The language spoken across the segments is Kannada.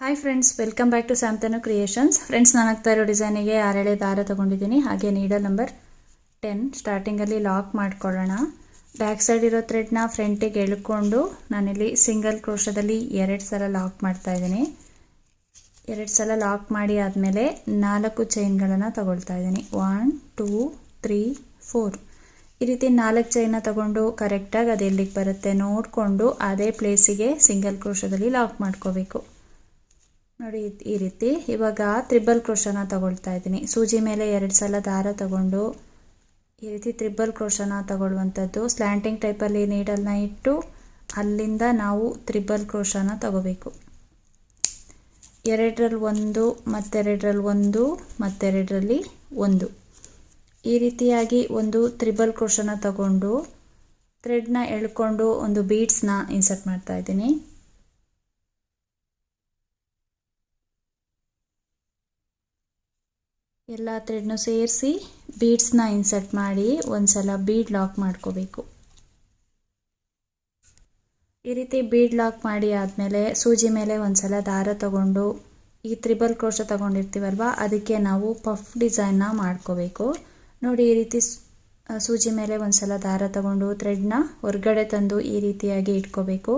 Hi friends welcome back to Samthanu creations friends ನಾನು ಆಗ್ತಾ ಇರೋ ಡಿಸೈನಿಗೆ ಆರೇಳೆ ದಾರ ತೊಗೊಂಡಿದ್ದೀನಿ. ಹಾಗೆ ನೀಡಲ್ ನಂಬರ್ ಟೆನ್ ಸ್ಟಾರ್ಟಿಂಗಲ್ಲಿ ಲಾಕ್ ಮಾಡ್ಕೊಳ್ಳೋಣ. ಬ್ಯಾಕ್ ಸೈಡ್ ಇರೋ ಥ್ರೆಡ್ನ ಫ್ರಂಟಿಗೆ ಎಳ್ಕೊಂಡು ನಾನಿಲ್ಲಿ ಸಿಂಗಲ್ ಕ್ರೋಶದಲ್ಲಿ ಎರಡು ಸಲ ಲಾಕ್ ಮಾಡ್ತಾ ಇದ್ದೀನಿ. ಎರಡು ಸಲ ಲಾಕ್ ಮಾಡಿ ಆದಮೇಲೆ ನಾಲ್ಕು ಚೈನ್ಗಳನ್ನು ತಗೊಳ್ತಾ ಇದ್ದೀನಿ. ಒನ್ ಟೂ ತ್ರೀ ಫೋರ್ ಈ ರೀತಿ ನಾಲ್ಕು ಚೈನ ತಗೊಂಡು ಕರೆಕ್ಟಾಗಿ ಅದು ಎಲ್ಲಿಗೆ ಬರುತ್ತೆ ನೋಡಿಕೊಂಡು ಅದೇ ಪ್ಲೇಸಿಗೆ ಸಿಂಗಲ್ ಕ್ರೋಶದಲ್ಲಿ ಲಾಕ್ ಮಾಡ್ಕೋಬೇಕು. ನೋಡಿ, ಈ ರೀತಿ. ಇವಾಗ ತ್ರಿಬಲ್ ಕ್ರೋಶನ ತಗೊಳ್ತಾ ಇದ್ದೀನಿ. ಸೂಜಿ ಮೇಲೆ ಎರಡು ಸಲ ದಾರ ತಗೊಂಡು ಈ ರೀತಿ ತ್ರಿಬಲ್ ಕ್ರೋಶನ ತಗೊಳ್ಳುವಂಥದ್ದು. ಸ್ಲ್ಯಾಂಟಿಂಗ್ ಟೈಪಲ್ಲಿ ನೀಡಲ್ನ ಇಟ್ಟು ಅಲ್ಲಿಂದ ನಾವು ತ್ರಿಬಲ್ ಕ್ರೋಶನ ತಗೋಬೇಕು. ಎರಡರಲ್ಲಿ ಒಂದು, ಮತ್ತೆರಡರಲ್ಲಿ ಒಂದು ಮತ್ತೆರಡರಲ್ಲಿ ಒಂದು. ಈ ರೀತಿಯಾಗಿ ಒಂದು ತ್ರಿಬಲ್ ಕ್ರೋಶನ ತಗೊಂಡು ಥ್ರೆಡ್ನ ಎಳ್ಕೊಂಡು ಒಂದು ಬೀಡ್ಸ್ನ ಇನ್ಸರ್ಟ್ ಮಾಡ್ತಾ ಇದ್ದೀನಿ. ಎಲ್ಲ ಥ್ರೆಡ್ನು ಸೇರಿಸಿ ಬೀಡ್ಸ್ನ ಇನ್ಸರ್ಟ್ ಮಾಡಿ ಒಂದ್ಸಲ ಬೀಡ್ ಲಾಕ್ ಮಾಡ್ಕೋಬೇಕು. ಈ ರೀತಿ ಬೀಡ್ ಲಾಕ್ ಮಾಡಿ ಆದಮೇಲೆ ಸೂಜಿ ಮೇಲೆ ಒಂದ್ಸಲ ದಾರ ತಗೊಂಡು ಈ ತ್ರಿಬಲ್ ಕ್ರೋಶ ತಗೊಂಡಿರ್ತೀವಲ್ವ ಅದಕ್ಕೆ ನಾವು ಪಫ್ ಡಿಸೈನ್ನ ಮಾಡ್ಕೋಬೇಕು. ನೋಡಿ ಈ ರೀತಿ ಸೂಜಿ ಮೇಲೆ ಒಂದ್ಸಲ ದಾರ ತಗೊಂಡು ಥ್ರೆಡ್ನ ಹೊರಗಡೆ ತಂದು ಈ ರೀತಿಯಾಗಿ ಇಟ್ಕೋಬೇಕು.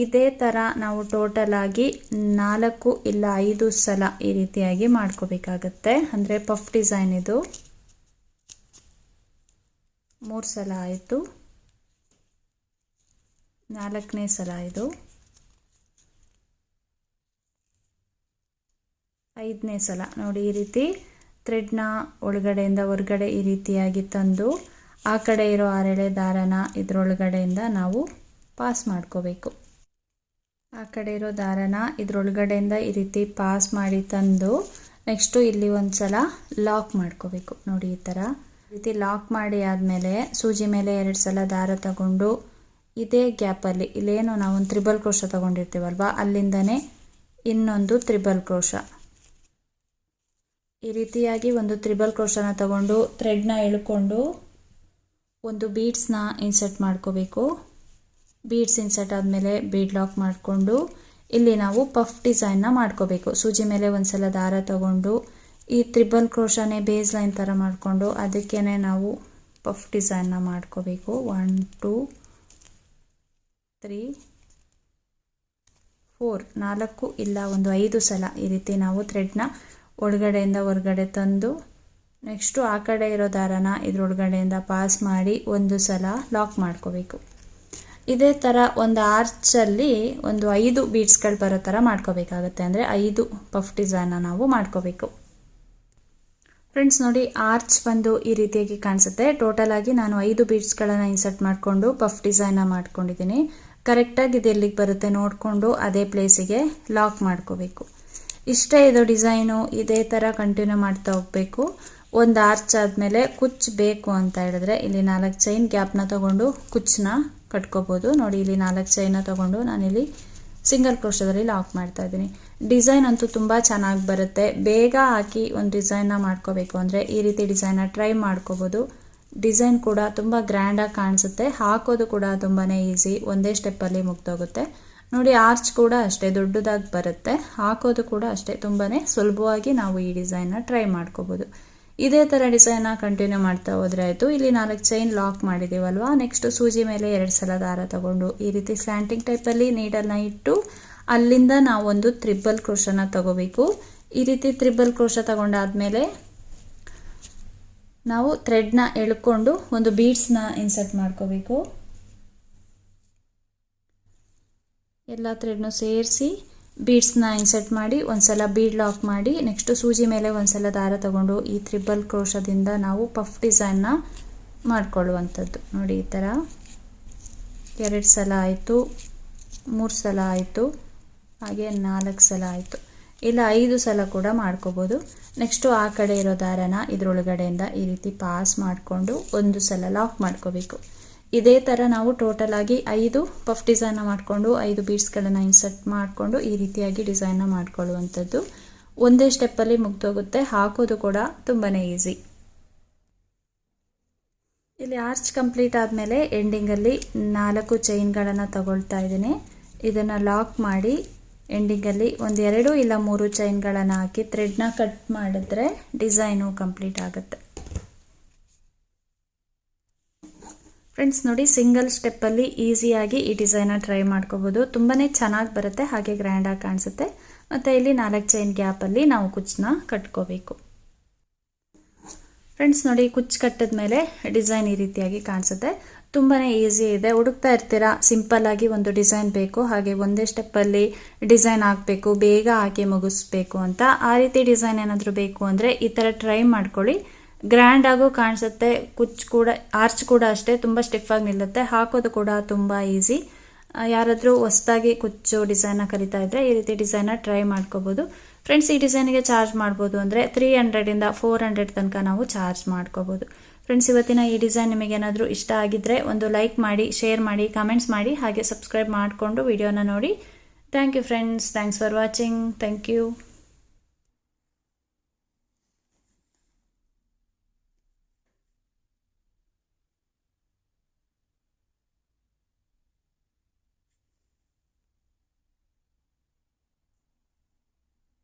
ಇದೇ ಥರ ನಾವು ಟೋಟಲ್ ಆಗಿ ನಾಲ್ಕು ಇಲ್ಲ ಐದು ಸಲ ಈ ರೀತಿಯಾಗಿ ಮಾಡ್ಕೋಬೇಕಾಗತ್ತೆ. ಅಂದರೆ ಪಫ್ ಡಿಸೈನ್ ಇದು. ಮೂರು ಸಲ ಆಯಿತು. ನಾಲ್ಕನೇ ಸಲ ಇದು. ಐದನೇ ಸಲ. ನೋಡಿ ಈ ರೀತಿ ಥ್ರೆಡ್ನ ಒಳಗಡೆಯಿಂದ ಹೊರಗಡೆ ಈ ರೀತಿಯಾಗಿ ತಂದು ಆ ಕಡೆ ಇರೋ ಆರೆಳೆ ದಾರನ ಇದರೊಳಗಡೆಯಿಂದ ನಾವು ಪಾಸ್ ಮಾಡ್ಕೋಬೇಕು. ಆ ಕಡೆ ಇರೋ ದಾರನ ಇದ್ರೊಳಗಡೆಯಿಂದ ಈ ರೀತಿ ಪಾಸ್ ಮಾಡಿ ತಂದು ನೆಕ್ಸ್ಟು ಇಲ್ಲಿ ಒಂದು ಸಲ ಲಾಕ್ ಮಾಡ್ಕೋಬೇಕು. ನೋಡಿ ಈ ಥರ ಈ ರೀತಿ ಲಾಕ್ ಮಾಡಿ ಆದಮೇಲೆ ಸೂಜಿ ಮೇಲೆ ಎರಡು ಸಲ ದಾರ ತಗೊಂಡು ಇದೇ ಗ್ಯಾಪಲ್ಲಿ ಇಲ್ಲೇನು ನಾವು ಒಂದು ತ್ರಿಬಲ್ ಕ್ರೋಶ ತಗೊಂಡಿರ್ತೀವಲ್ವ? ಅಲ್ಲಿಂದನೇ ಇನ್ನೊಂದು ತ್ರಿಬಲ್ ಕ್ರೋಶ. ಈ ರೀತಿಯಾಗಿ ಒಂದು ತ್ರಿಬಲ್ ಕ್ರೋಶನ ತಗೊಂಡು ಥ್ರೆಡ್ನ ಎಳ್ಕೊಂಡು ಒಂದು ಬೀಡ್ಸ್ನ ಇನ್ಸರ್ಟ್ ಮಾಡ್ಕೋಬೇಕು. ಬೀಡ್ಸ್ ಇನ್ಸರ್ಟ್ ಆದಮೇಲೆ ಬೀಡ್ ಲಾಕ್ ಮಾಡಿಕೊಂಡು ಇಲ್ಲಿ ನಾವು ಪಫ್ ಡಿಸೈನ್ನ ಮಾಡ್ಕೋಬೇಕು. ಸೂಜಿ ಮೇಲೆ ಒಂದ್ಸಲ ದಾರ ತಗೊಂಡು ಈ ತ್ರಿಬಲ್ ಕ್ರೋಶನೇ ಬೇಸ್ ಲೈನ್ ಥರ ಮಾಡಿಕೊಂಡು ಅದಕ್ಕೇ ನಾವು ಪಫ್ ಡಿಸೈನ್ನ ಮಾಡ್ಕೋಬೇಕು. ಒನ್ ಟೂ ತ್ರೀ ಫೋರ್ ನಾಲ್ಕು ಇಲ್ಲ, ಒಂದು ಐದು ಸಲ ಈ ರೀತಿ ನಾವು ಥ್ರೆಡ್ನ ಒಳಗಡೆಯಿಂದ ಹೊರಗಡೆ ತಂದು ನೆಕ್ಸ್ಟು ಆ ಕಡೆ ಇರೋ ದಾರನ ಇದ್ರೊಳಗಡೆಯಿಂದ ಪಾಸ್ ಮಾಡಿ ಒಂದು ಸಲ ಲಾಕ್ ಮಾಡ್ಕೋಬೇಕು. ಇದೇ ಥರ ಒಂದು ಆರ್ಚಲ್ಲಿ ಒಂದು ಐದು ಬೀಡ್ಸ್ಗಳು ಬರೋ ಥರ ಮಾಡ್ಕೋಬೇಕಾಗತ್ತೆ. ಅಂದರೆ ಐದು ಪಫ್ ಡಿಸೈನ್ನ ನಾವು ಮಾಡ್ಕೋಬೇಕು. ಫ್ರೆಂಡ್ಸ್ ನೋಡಿ ಆರ್ಚ್ ಬಂದು ಈ ರೀತಿಯಾಗಿ ಕಾಣಿಸುತ್ತೆ. ಟೋಟಲ್ ಆಗಿ ನಾನು ಐದು ಬೀಡ್ಸ್ಗಳನ್ನು ಇನ್ಸರ್ಟ್ ಮಾಡಿಕೊಂಡು ಪಫ್ ಡಿಸೈನ್ನ ಮಾಡ್ಕೊಂಡಿದ್ದೀನಿ. ಕರೆಕ್ಟಾಗಿ ಇದು ಎಲ್ಲಿಗೆ ಬರುತ್ತೆ ನೋಡಿಕೊಂಡು ಅದೇ ಪ್ಲೇಸಿಗೆ ಲಾಕ್ ಮಾಡ್ಕೋಬೇಕು. ಇಷ್ಟೇ ಇದು ಡಿಸೈನು ಇದೇ ಥರ ಕಂಟಿನ್ಯೂ ಮಾಡ್ತಾ ಹೋಗಬೇಕು. ಒಂದು ಆರ್ಚ್ ಆದಮೇಲೆ ಕುಚ್ ಬೇಕು ಅಂತ ಹೇಳಿದ್ರೆ ಇಲ್ಲಿ ನಾಲ್ಕು ಚೈನ್ ಗ್ಯಾಪ್ನ ತಗೊಂಡು ಕುಚ್ಚನ್ನ ಕಟ್ಕೋಬೋದು. ನೋಡಿ, ಇಲ್ಲಿ ನಾಲ್ಕು ಚೈನ ತಗೊಂಡು ನಾನಿಲ್ಲಿ ಸಿಂಗಲ್ ಕ್ರೋಶದಲ್ಲಿ ಲಾಕ್ ಮಾಡ್ತಾ ಇದ್ದೀನಿ. ಡಿಸೈನ್ ಅಂತೂ ತುಂಬ ಚೆನ್ನಾಗಿ ಬರುತ್ತೆ. ಬೇಗ ಹಾಕಿ ಒಂದು ಡಿಸೈನ್ನ ಮಾಡ್ಕೋಬೇಕು ಅಂದರೆ ಈ ರೀತಿ ಡಿಸೈನ್ನ ಟ್ರೈ ಮಾಡ್ಕೋಬೋದು. ಡಿಸೈನ್ ಕೂಡ ತುಂಬ ಗ್ರ್ಯಾಂಡಾಗಿ ಕಾಣಿಸುತ್ತೆ. ಹಾಕೋದು ಕೂಡ ತುಂಬಾ ಈಸಿ ಒಂದೇ ಸ್ಟೆಪ್ಪಲ್ಲಿ ಮುಗ್ದೋಗುತ್ತೆ. ನೋಡಿ ಆರ್ಚ್ ಕೂಡ ಅಷ್ಟೇ ದೊಡ್ಡದಾಗಿ ಬರುತ್ತೆ. ಹಾಕೋದು ಕೂಡ ಅಷ್ಟೇ. ತುಂಬಾ ಸುಲಭವಾಗಿ ನಾವು ಈ ಡಿಸೈನ್ನ ಟ್ರೈ ಮಾಡ್ಕೋಬೋದು. ಇದೇ ಥರ ಡಿಸೈನ್ನ ಕಂಟಿನ್ಯೂ ಮಾಡ್ತಾ ಹೋದ್ರೆ ಆಯಿತು. ಇಲ್ಲಿ ನಾಲ್ಕು ಚೈನ್ ಲಾಕ್ ಮಾಡಿದ್ದೀವಲ್ವಾ ನೆಕ್ಸ್ಟ್ ಸೂಜಿ ಮೇಲೆ ಎರಡು ಸಲ ದಾರ ತಗೊಂಡು ಈ ರೀತಿ ಸ್ಲ್ಯಾಂಟಿಂಗ್ ಟೈಪಲ್ಲಿ ನೀಡಲ್ನ ಇಟ್ಟು ಅಲ್ಲಿಂದ ನಾವೊಂದು ತ್ರಿಬಲ್ ಕ್ರೋಶನ ತಗೋಬೇಕು. ಈ ರೀತಿ ತ್ರಿಬಲ್ ಕ್ರೋಶ ತಗೊಂಡಾದ್ಮೇಲೆ ನಾವು ಥ್ರೆಡ್ನ ಎಳ್ಕೊಂಡು ಒಂದು ಬೀಡ್ಸ್ನ ಇನ್ಸರ್ಟ್ ಮಾಡ್ಕೋಬೇಕು. ಎಲ್ಲ ಥ್ರೆಡ್ನು ಸೇರಿಸಿ ಬೀಡ್ಸ್ನ ಇನ್ಸರ್ಟ್ ಮಾಡಿ, ಒಂದ್ಸಲ ಬೀಡ್ ಲಾಕ್ ಮಾಡಿ ನೆಕ್ಸ್ಟು ಸೂಜಿ ಮೇಲೆ ಒಂದ್ಸಲ ದಾರ ತಗೊಂಡು ಈ ತ್ರಿಬಲ್ ಕ್ರೋಶದಿಂದ ನಾವು ಪಫ್ ಡಿಸೈನ್ನ ಮಾಡಿಕೊಳ್ಳುವಂಥದ್ದು. ನೋಡಿ, ಈ ಥರ ಎರಡು ಸಲ ಆಯಿತು, ಮೂರು ಸಲ ಆಯಿತು, ಹಾಗೆ ನಾಲ್ಕು ಸಲ ಆಯಿತು. ಇಲ್ಲ, ಐದು ಸಲ ಕೂಡ ಮಾಡ್ಕೋಬೋದು. ನೆಕ್ಸ್ಟು ಆ ಕಡೆ ಇರೋ ದಾರನ ಇದರೊಳಗಡೆಯಿಂದ ಈ ರೀತಿ ಪಾಸ್ ಮಾಡಿಕೊಂಡು ಒಂದು ಸಲ ಲಾಕ್ ಮಾಡ್ಕೋಬೇಕು. ಇದೇ ಥರ ನಾವು ಟೋಟಲ್ ಆಗಿ ಐದು ಪಫ್ ಡಿಸೈನ್ನ ಮಾಡಿಕೊಂಡು, ಐದು ಬೀಡ್ಸ್ಗಳನ್ನು ಇನ್ಸರ್ಟ್ ಮಾಡಿಕೊಂಡು ಈ ರೀತಿಯಾಗಿ ಡಿಸೈನ್ನ ಮಾಡಿಕೊಳ್ಳುವಂಥದ್ದು. ಒಂದೇ ಸ್ಟೆಪ್ಪಲ್ಲಿ ಮುಗ್ದೋಗುತ್ತೆ. ಹಾಕೋದು ಕೂಡ ತುಂಬಾ ಈಸಿ ಇಲ್ಲಿ ಆರ್ಚ್ ಕಂಪ್ಲೀಟ್ ಆದಮೇಲೆ ಎಂಡಿಂಗಲ್ಲಿ ನಾಲ್ಕು ಚೈನ್ಗಳನ್ನು ತಗೊಳ್ತಾ ಇದ್ದೀನಿ. ಇದನ್ನು ಲಾಕ್ ಮಾಡಿ ಎಂಡಿಂಗಲ್ಲಿ ಒಂದೆರಡು ಇಲ್ಲ ಮೂರು ಚೈನ್ಗಳನ್ನು ಹಾಕಿ ಥ್ರೆಡ್ನ ಕಟ್ ಮಾಡಿದ್ರೆ ಡಿಸೈನು ಕಂಪ್ಲೀಟ್ ಆಗುತ್ತೆ. ಫ್ರೆಂಡ್ಸ್ ನೋಡಿ ಸಿಂಗಲ್ ಸ್ಟೆಪ್ಪಲ್ಲಿ ಈಸಿಯಾಗಿ ಈ ಡಿಸೈನ ಟ್ರೈ ಮಾಡ್ಕೋಬೋದು. ತುಂಬಾ ಚೆನ್ನಾಗಿ ಬರುತ್ತೆ, ಹಾಗೆ ಗ್ರ್ಯಾಂಡಾಗಿ ಕಾಣಿಸುತ್ತೆ. ಮತ್ತು ಇಲ್ಲಿ ನಾಲ್ಕು ಚೈನ್ ಗ್ಯಾಪಲ್ಲಿ ನಾವು ಕುಚ್ಚನ್ನ ಕಟ್ಕೋಬೇಕು. ಫ್ರೆಂಡ್ಸ್ ನೋಡಿ, ಕುಚ್ಚು ಕಟ್ಟಿದ ಮೇಲೆ ಡಿಸೈನ್ ಈ ರೀತಿಯಾಗಿ ಕಾಣಿಸುತ್ತೆ. ತುಂಬಾ ಈಸಿ ಇದೆ. ಹುಡುಕ್ತಾ ಇರ್ತೀರಾ? ಸಿಂಪಲ್ಲಾಗಿ ಒಂದು ಡಿಸೈನ್ ಬೇಕು, ಹಾಗೆ ಒಂದೇ ಸ್ಟೆಪ್ಪಲ್ಲಿ ಡಿಸೈನ್ ಹಾಕಬೇಕು ಬೇಗ ಹಾಕಿ ಮುಗಿಸ್ಬೇಕು ಅಂತ. ಆ ರೀತಿ ಡಿಸೈನ್ ಏನಾದರೂ ಬೇಕು ಅಂದರೆ ಈ ಥರ ಟ್ರೈ ಮಾಡ್ಕೊಳ್ಳಿ. ಗ್ರ್ಯಾಂಡ್ ಆಗೋ ಕಾಣಿಸುತ್ತೆ, ಕುಚ್ ಕೂಡ ಆರ್ಚ್ ಕೂಡ ಅಷ್ಟೇ, ತುಂಬ ಆಗಿ ನಿಲ್ಲುತ್ತೆ. ಹಾಕೋದು ಕೂಡ ತುಂಬ ಈಸಿ ಯಾರಾದರೂ ಹೊಸ್ದಾಗಿ ಕುಚ್ಚು ಡಿಸೈನ ಕಲಿತಾ ಇದ್ದರೆ ಈ ರೀತಿ ಡಿಸೈನ ಟ್ರೈ ಮಾಡ್ಕೋಬೋದು. ಫ್ರೆಂಡ್ಸ್ ಈ ಡಿಸೈನಿಗೆ ಚಾರ್ಜ್ ಮಾಡ್ಬೋದು ಅಂದರೆ ತ್ರೀ ಹಂಡ್ರೆಡಿಂದ ಫೋರ್ ಹಂಡ್ರೆಡ್ ತನಕ ನಾವು ಚಾರ್ಜ್ ಮಾಡ್ಕೋಬೋದು. ಫ್ರೆಂಡ್ಸ್ ಇವತ್ತಿನ ಈ ಡಿಸೈನ್ ನಿಮಗೇನಾದರೂ ಇಷ್ಟ ಆಗಿದ್ದರೆ ಒಂದು ಲೈಕ್ ಮಾಡಿ ಶೇರ್ ಮಾಡಿ ಕಮೆಂಟ್ಸ್ ಮಾಡಿ, ಹಾಗೆ ಸಬ್ಸ್ಕ್ರೈಬ್ ಮಾಡಿಕೊಂಡು ವಿಡಿಯೋನ ನೋಡಿ. Thank you friends thanks for watching thank you